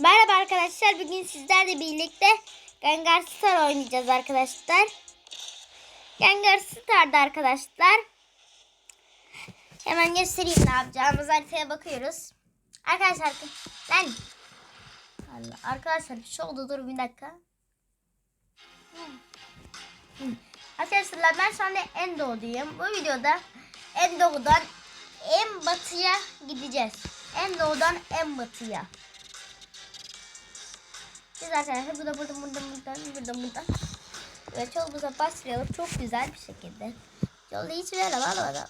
Merhaba arkadaşlar. Bugün sizlerle birlikte Gengar Star oynayacağız arkadaşlar. Gengar Star'da arkadaşlar. Hemen göstereyim ne yapacağımız haritaya bakıyoruz. Arkadaşlar ben Allah, arkadaşlar bir şey oldu dur bir dakika. Arkadaşlar ben şu anda en doğudayım. Bu videoda en doğudan en batıya gideceğiz. En doğudan en batıya. Biz arkadaşlar burada burada burada burada burada burada. Ve yolumuza başlayalım çok güzel bir şekilde. Yolda hiçbir araba almadan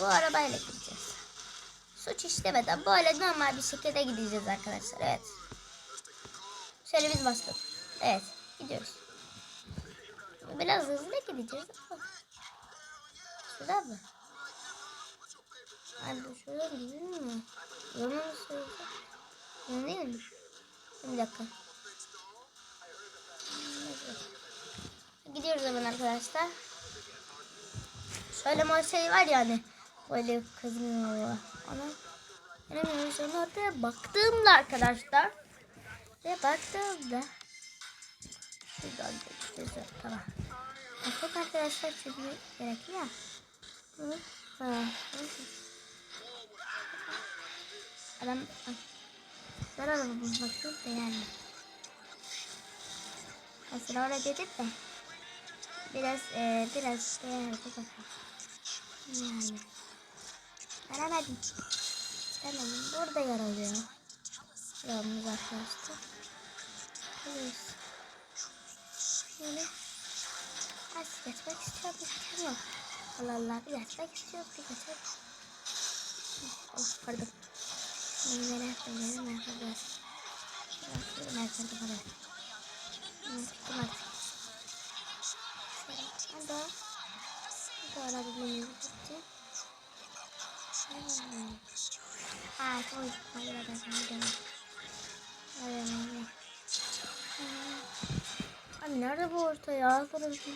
bu arabayla gideceğiz. Suç işlemeden böyle normal bir şekilde gideceğiz arkadaşlar. Evet. Şöyle biz bastık. Evet gidiyoruz. Biraz hızlı gideceğiz. Şurada mı? Ay bu şurada mı değil mi? Yolunu mu söyleyeceğim? Yolu değil mi? Bir dakika. Gidiyoruz hemen arkadaşlar. Şöyle mal şey var ya hani. Böyle kızmıyor. Ona Bilemiyorum sonra ortaya baktığımda arkadaşlar. Ve baktığımda Şuradan geçeceğiz. Tamam. Bakın arkadaşlar çünkü gerekiyor ya. Hı. Ha. Adam Zor araba bulmak çok da yani. Mesela oraya gidip de biraz e, biraz değerli bakalım. Yani. Veremedim. Tamam burada yer alıyor. Yolumuz arkadaşlar. Evet. Şöyle. Az geçmek istiyorum. İstemiyorum. Allah Allah bir geçmek istiyorum. Bir geçmek. Of pardon. Şimdi nereye koyuyorum arkadaşlar. Bırakıyorum arkadaşlar bana. Tuttum artık. Hadi. Hadi arabayı gitti. Ha, koy. Hayır, hadi, hadi. Hadi, hadi. Abi nerede bu orta ya? Burası.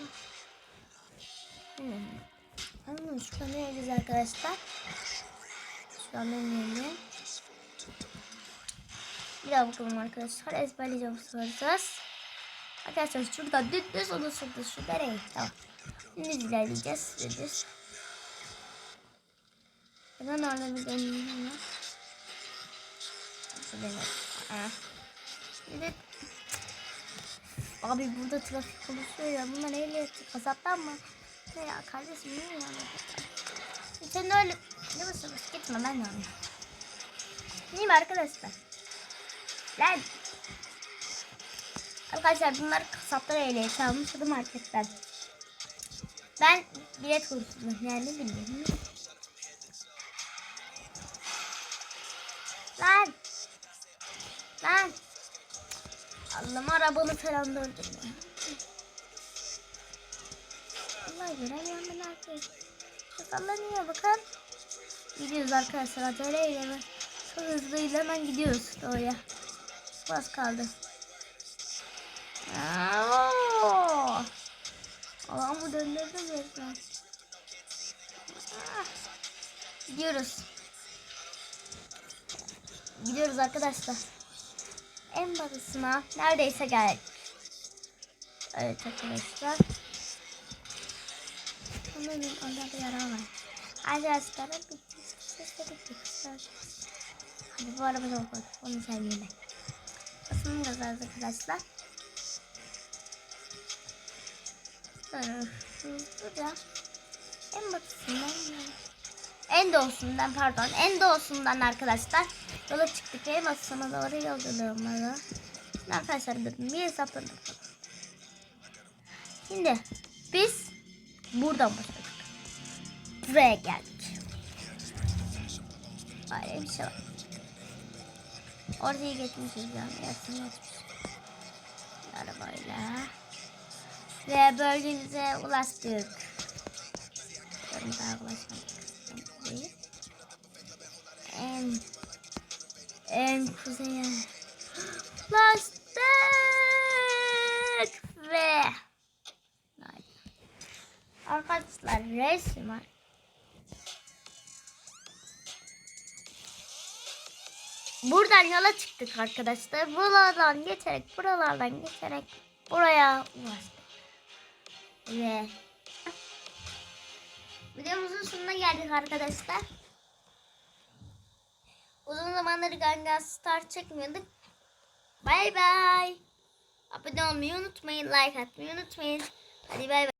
Hmm. Hmm, şu an neredeyiz arkadaşlar? Şu an benim Bir daha bakalım arkadaşlar. Ezberleyeceğim soracağız. Arkadaşlar şurada düz onu şurada şu nereye? Tamam. Şimdi ilerleyeceğiz. Düz. Ben orada bir döneyim. Şurada. Bir de Abi burada trafik konuşuyor ya. Bunlar neyle kasaptan mı? Ne ya kardeşim niye ya? Sen öyle ne basın gitme ben de. Değil mi arkadaşlar? Lan. Arkadaşlar bunlar kasaplar ehliyeti almıştı marketten. Ben bilet kursunu yani bilmiyorum. Lan. Lan. Allah'ım arabamı falan döndürdüm. Allah göremiyorum ben artık. Sallanıyor bakın. Gidiyoruz arkadaşlar aceleyle mi? Çok hızlıyla hemen gidiyoruz doğruya. Bas kaldı. Aa! Allah'ımı döndürdüm resmen. Ah! Gidiyoruz. Gidiyoruz arkadaşlar en batısına neredeyse geldik. Evet arkadaşlar. Sanırım orada bir yara var. Arkadaşlar Hadi bu araba çok hoş. Onu sevmeyelim. Basını yazarız arkadaşlar. En batısından en doğusundan pardon. En doğusundan arkadaşlar. Yola çıktık. En batısına doğru yolculuğumuzu Şimdi arkadaşlar durun bir hesapladık şimdi biz buradan başladık. Buraya geldik. Böyle bir şey var orayı geçmişiz yani. Geçmiş arabayla ve bölgemize ulaştık Yarım daha ulaşmadık en en kuzeye ulaştık ve arkadaşlar. Burada buradan yola çıktık arkadaşlar. Buralardan geçerek, buralardan geçerek buraya ulaştık. Ve videomuzun sonuna geldik arkadaşlar. Uzun zamandır Gangas Star çekmiyorduk. Bay bay. Abone olmayı unutmayın. Like atmayı unutmayın. Hadi bay bay.